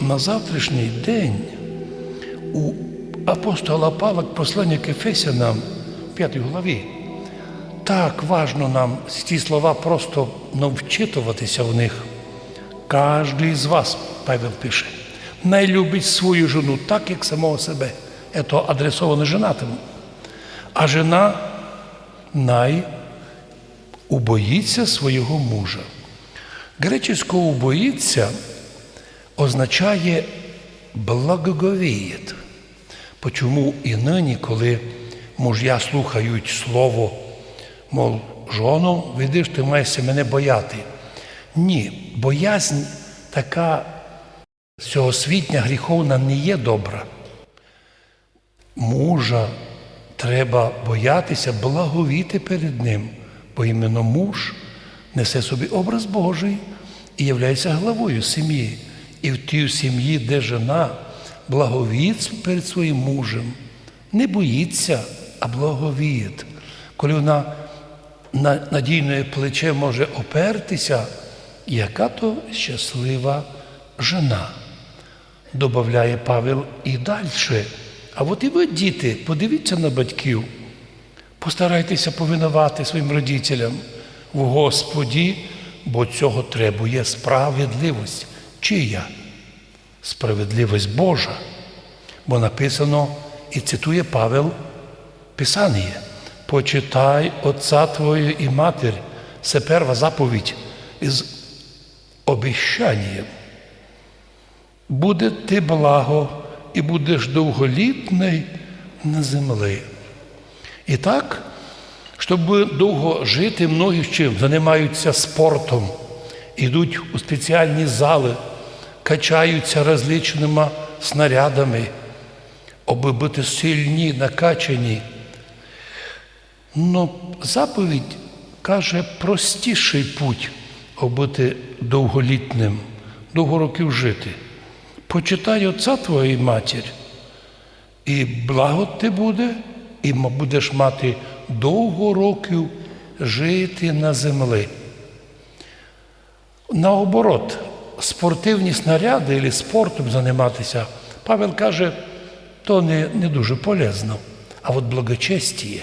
На завтрашній день у апостола Павла послання к Ефесянам, в п'ятій главі, так важно нам ці слова просто навчитуватися в них. Кожен з вас, Павел пише, найлюбить свою жену так, як самого себе. Це адресовано женатиму. А жена най убоїться свого мужа. Греческое убоїться означає благоговіє. Почому і нині, коли муж'я слухають слово, мов, жоно, видиш, ти маєшся мене бояти. Ні, боязнь така всеосвітня, гріховна не є добра. Мужа треба боятися, благовіти перед ним, бо іменно муж несе собі образ Божий і являється главою сім'ї. І в тій сім'ї, де жена благовіт перед своїм мужем, не боїться, а благовіє. Коли вона на надійне плече може опертися, яка то щаслива жена. Добавляє Павел і далі. А от і ви, діти, подивіться на батьків, постарайтеся повинувати своїм родителям в Господі, бо цього требує справедливість. Чия? Справедливість Божа. Бо написано, і цитує Павел Писання. Почитай Отця Твою і Матір. Це перша заповідь із обіщанням. Буде ти благо і будеш довголітний на землі. І так, щоб довго жити, многі чим займаються спортом, йдуть у спеціальні зали, качаються розличними снарядами, аби бути сильні, накачані. Но заповідь каже простіший путь, бути довголітним, довго років жити. Почитай отця твоєї матір, і благо ти буде, і будеш мати довго років жити на землі. Наоборот, спортивні снаряди або спортом займатися, Павел каже, то не, не дуже полезно. А от благочестіє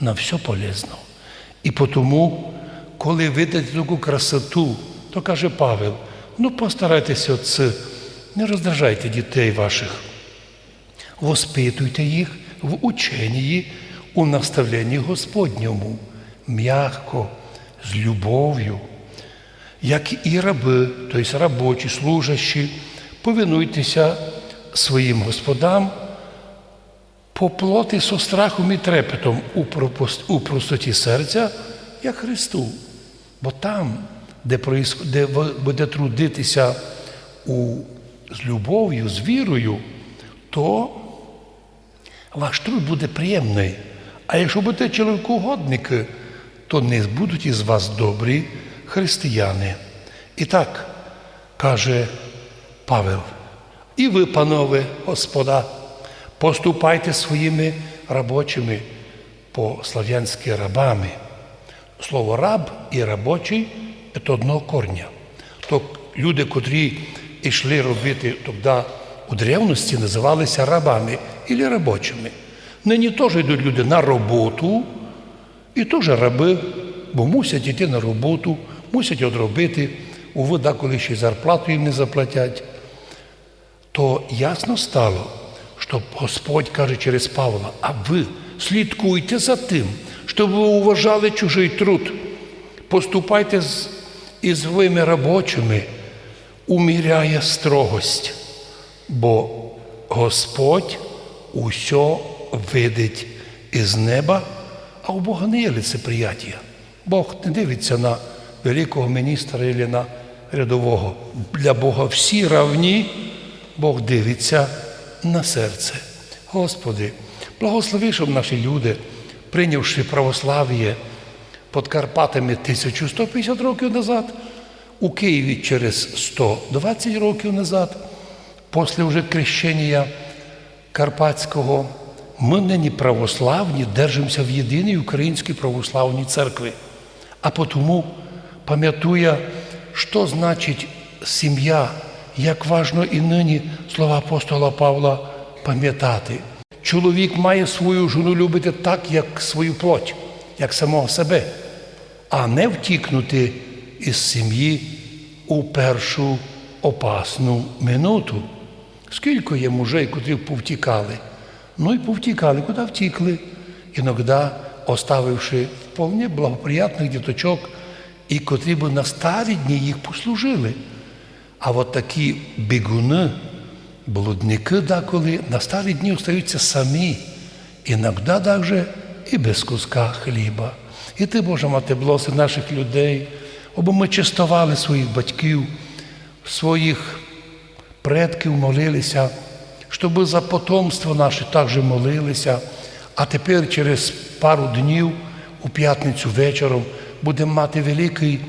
на все полезно. І тому, коли видати таку красоту, то каже Павел, ну постарайтеся отці, не роздражайте дітей ваших, воспитуйте їх в ученні, у наставленні Господньому, м'яко, з любов'ю, як і раби, тобто робочі, служащі, повинуйтеся своїм господам по плоти со страхом і трепетом у, простоті серця, як Христу. Бо там, де, де буде трудитися у, з любов'ю, з вірою, то ваш труд буде приємний. А якщо будете чоловікугодники, то не будуть із вас добрі християни. І так каже Павел, і ви, панове, Господа, поступайте своїми робочими по-слав'янськи рабами. Слово раб і робочий це одного корня. То люди, котрі йшли робити тоді у древності, називалися рабами і робочими. Нині теж йдуть люди на роботу, і теж раби, бо мусять йти на роботу, мусять одробити, уви, коли ще й зарплату їм не заплатять. То ясно стало, що Господь каже через Павла, а ви слідкуйте за тим, щоб ви уважали чужий труд. Поступайте з, із своїми робочими, уміряє строгость, бо Господь усьо видить із неба, а у Бога не є лицеприяття. Бог не дивиться на великого міністра і на рядового. Для Бога всі равні, Бог дивиться на серце. Господи, благослови, щоб наші люди, прийнявши православ'я під Карпатами 1150 років назад, у Києві через 120 років назад, після вже крещення Карпатського, ми нині православні держимося в єдиній українській православній церкві. А тому пам'ятує, що значить сім'я, як важно і нині слова апостола Павла пам'ятати. Чоловік має свою жону любити так, як свою плоть, як самого себе, а не втікнути із сім'ї у першу опасну минуту. Скільки є мужей, котрі повтікали? Ну і повтікали, куди втікли? Іноді, оставивши вполне благоприятних діточок, і котрі б на старі дні їх послужили. А от такі бігуни, блудники деколи на старі дні остаються самі, іноді навіть і без куска хліба. І ти, Боже, мати, блоси наших людей, аби ми чистували своїх батьків, своїх предків молилися, щоб за потомство наше також молилися. А тепер через пару днів у п'ятницю вечором будемо мати великий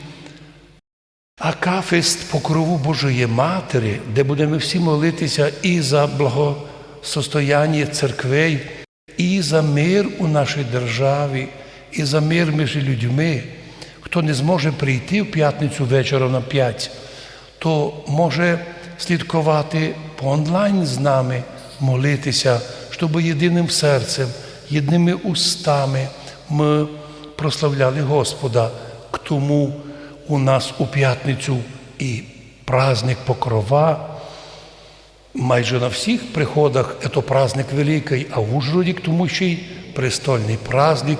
акафист покрову Божої Матері, де будемо всі молитися і за благосостояння церквей, і за мир у нашій державі, і за мир між людьми. Хто не зможе прийти в п'ятницю вечором на п'ять, то може слідкувати по онлайн з нами, молитися, щоб єдиним серцем, єдиними устами ми прославляли Господа. К тому у нас у п'ятницю і праздник Покрова. Майже на всіх приходах це праздник великий, а в Ужгороді к тому ще й престольний праздник,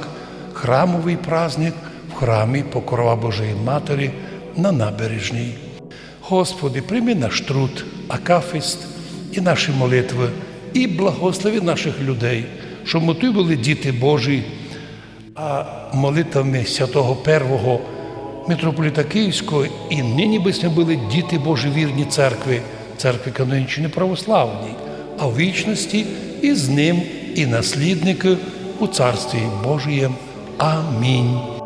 храмовий праздник в храмі Покрова Божої Матері на набережній. Господи, прийми наш труд, акафист і наші молитви, і благослови наших людей, щоб ми були діти Божі, а молитвами святого Первого митрополіта Київського і нині би ми були діти Божі вірні церкви, церкви канонічної православні, а в вічності і з ним, і наслідники у Царстві Божієм. Амінь.